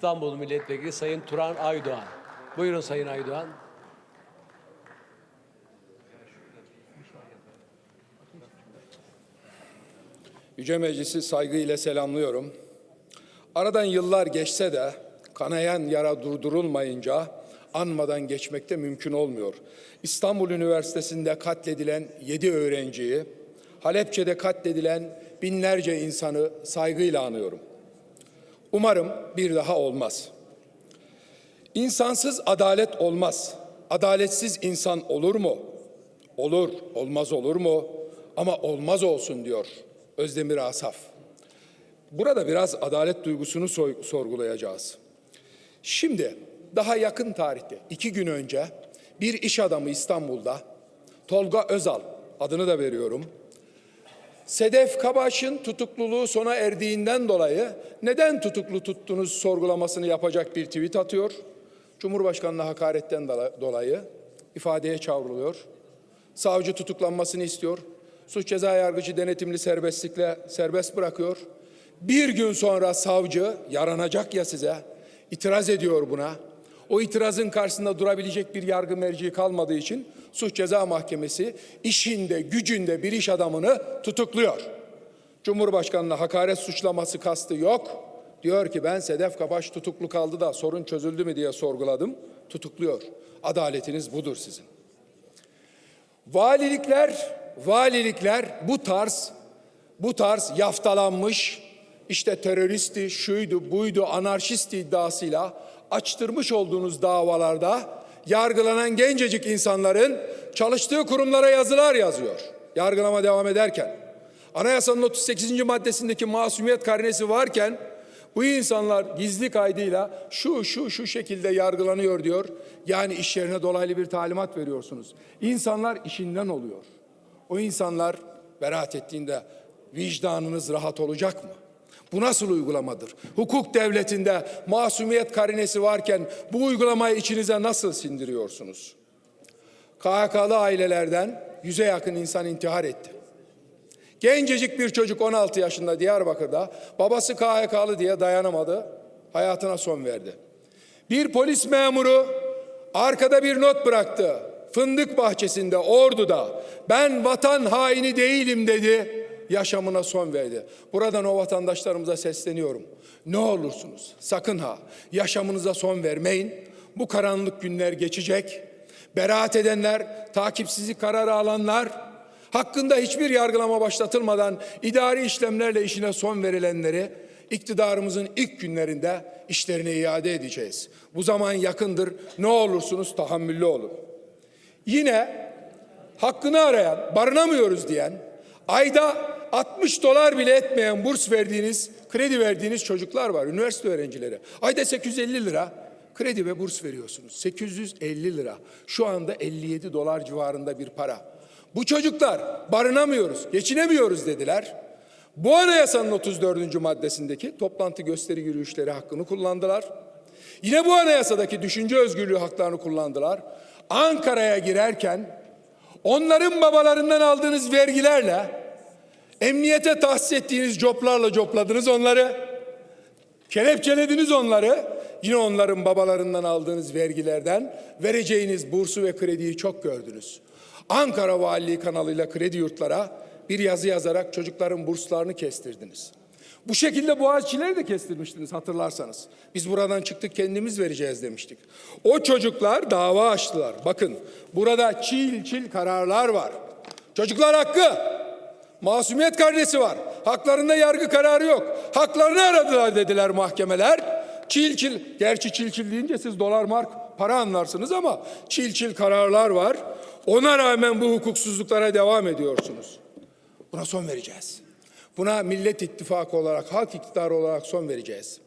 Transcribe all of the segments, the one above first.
İstanbul Milletvekili Sayın Turan Aydoğan. Buyurun Sayın Aydoğan. Yüce Meclisi saygıyla selamlıyorum. Aradan yıllar geçse de kanayan yara durdurulmayınca anmadan geçmekte mümkün olmuyor. İstanbul Üniversitesi'nde katledilen 7 öğrenciyi, Halepçe'de katledilen binlerce insanı saygıyla anıyorum. Umarım bir daha olmaz. İnsansız adalet olmaz. Adaletsiz insan olur mu? Olur, olmaz olur mu? Ama olmaz olsun diyor Özdemir Asaf. Burada biraz adalet duygusunu sorgulayacağız. Şimdi daha yakın tarihte iki gün önce bir iş adamı İstanbul'da Tolga Özal adını da veriyorum. Sedef Kabaş'ın tutukluluğu sona erdiğinden dolayı neden tutuklu tuttunuz sorgulamasını yapacak bir tweet atıyor. Cumhurbaşkanına hakaretten dola- dolayı ifadeye çavruluyor. Savcı tutuklanmasını istiyor. Suç ceza yargıcı denetimli serbestlikle serbest bırakıyor. Bir gün sonra savcı yaranacak ya size itiraz ediyor buna. O itirazın karşısında durabilecek bir yargı merci kalmadığı için suç ceza mahkemesi işinde gücünde bir iş adamını tutukluyor. Cumhurbaşkanına hakaret suçlaması kastı yok. Diyor ki ben Sedef Kabaş tutuklu kaldı da sorun çözüldü mü diye sorguladım. Tutukluyor. Adaletiniz budur sizin. Valilikler, valilikler bu tarz bu tarz yaftalanmış işte teröristi, şuydu, buydu, anarşist iddiasıyla açtırmış olduğunuz davalarda yargılanan gencecik insanların çalıştığı kurumlara yazılar yazıyor. Yargılama devam ederken. Anayasanın 38. maddesindeki masumiyet karinesi varken bu insanlar gizli kaydıyla şu şu şu şekilde yargılanıyor diyor. Yani iş yerine dolaylı bir talimat veriyorsunuz. İnsanlar işinden oluyor. O insanlar beraat ettiğinde vicdanınız rahat olacak mı? Bu nasıl uygulamadır? Hukuk devletinde masumiyet karinesi varken bu uygulamayı içinize nasıl sindiriyorsunuz? KHK'lı ailelerden yüze yakın insan intihar etti. Gencecik bir çocuk 16 yaşında Diyarbakır'da babası KHK'lı diye dayanamadı. Hayatına son verdi. Bir polis memuru arkada bir not bıraktı. Fındık bahçesinde Ordu'da ben vatan haini değilim dedi. Yaşamına son verdi. Buradan o vatandaşlarımıza sesleniyorum. Ne olursunuz sakın ha yaşamınıza son vermeyin. Bu karanlık günler geçecek. Beraat edenler, takipsizlik kararı alanlar hakkında hiçbir yargılama başlatılmadan idari işlemlerle işine son verilenleri iktidarımızın ilk günlerinde işlerine iade edeceğiz. Bu zaman yakındır. Ne olursunuz tahammüllü olun. Yine hakkını arayan, barınamıyoruz diyen, ayda 60 dolar bile etmeyen burs verdiğiniz, kredi verdiğiniz çocuklar var, üniversite öğrencileri. Ayda 850 lira kredi ve burs veriyorsunuz. 850 lira. Şu anda 57 dolar civarında bir para. Bu çocuklar barınamıyoruz, geçinemiyoruz dediler. Bu anayasanın 34. maddesindeki toplantı gösteri yürüyüşleri hakkını kullandılar. Yine bu anayasadaki düşünce özgürlüğü haklarını kullandılar. Ankara'ya girerken onların babalarından aldığınız vergilerle emniyete tahsis ettiğiniz coplarla copladınız onları. Kelepçelediniz onları. Yine onların babalarından aldığınız vergilerden vereceğiniz bursu ve krediyi çok gördünüz. Ankara Valiliği kanalıyla kredi yurtlara bir yazı yazarak çocukların burslarını kestirdiniz. Bu şekilde Boğaziçi'leri de kestirmiştiniz hatırlarsanız. Biz buradan çıktık kendimiz vereceğiz demiştik. O çocuklar dava açtılar. Bakın burada çil çil kararlar var. Çocuklar hakkı. Masumiyet karnesi var. Haklarında yargı kararı yok. Haklarını aradılar dediler mahkemeler. Çil çil, gerçi çil çil deyince siz dolar mark para anlarsınız ama çil çil kararlar var. Ona rağmen bu hukuksuzluklara devam ediyorsunuz. Buna son vereceğiz. Buna Millet İttifakı olarak, halk iktidarı olarak son vereceğiz.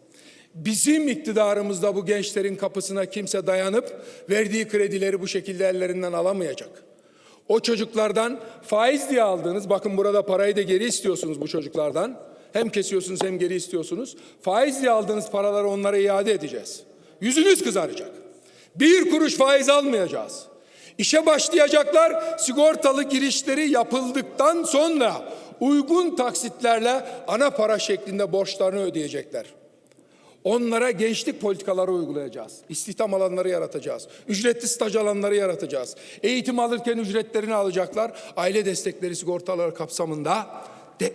Bizim iktidarımızda bu gençlerin kapısına kimse dayanıp verdiği kredileri bu şekilde ellerinden alamayacak. O çocuklardan faiz diye aldığınız, bakın burada parayı da geri istiyorsunuz bu çocuklardan. Hem kesiyorsunuz hem geri istiyorsunuz. Faiz diye aldığınız paraları onlara iade edeceğiz. Yüzünüz kızaracak. Bir kuruş faiz almayacağız. İşe başlayacaklar sigortalı girişleri yapıldıktan sonra uygun taksitlerle ana para şeklinde borçlarını ödeyecekler. Onlara gençlik politikaları uygulayacağız. İstihdam alanları yaratacağız. Ücretli staj alanları yaratacağız. Eğitim alırken ücretlerini alacaklar. Aile destekleri sigortaları kapsamında de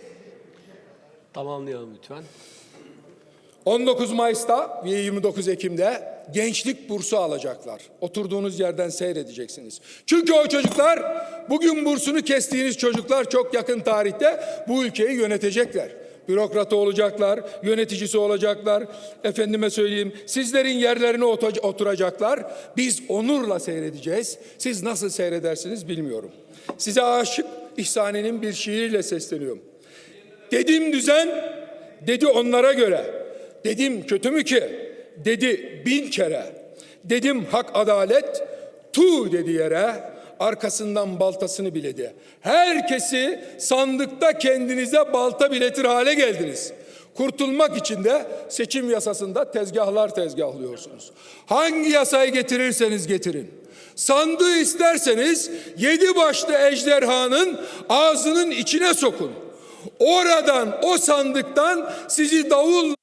Tamamlayalım lütfen. 19 Mayıs'ta ve 29 Ekim'de gençlik bursu alacaklar. Oturduğunuz yerden seyredeceksiniz. Çünkü o çocuklar bugün bursunu kestiğiniz çocuklar çok yakın tarihte bu ülkeyi yönetecekler. Bürokratı olacaklar, yöneticisi olacaklar. Efendime söyleyeyim, sizlerin yerlerine otu- oturacaklar. Biz onurla seyredeceğiz. Siz nasıl seyredersiniz bilmiyorum. Size aşık İhsani'nin bir şiiriyle sesleniyorum. Dedim düzen, dedi onlara göre. Dedim kötü mü ki? Dedi bin kere. Dedim hak adalet, tu dedi yere. Arkasından baltasını biledi. Herkesi sandıkta kendinize balta biletir hale geldiniz. Kurtulmak için de seçim yasasında tezgahlar tezgahlıyorsunuz. Hangi yasayı getirirseniz getirin. Sandığı isterseniz yedi başlı ejderhanın ağzının içine sokun. Oradan o sandıktan sizi davul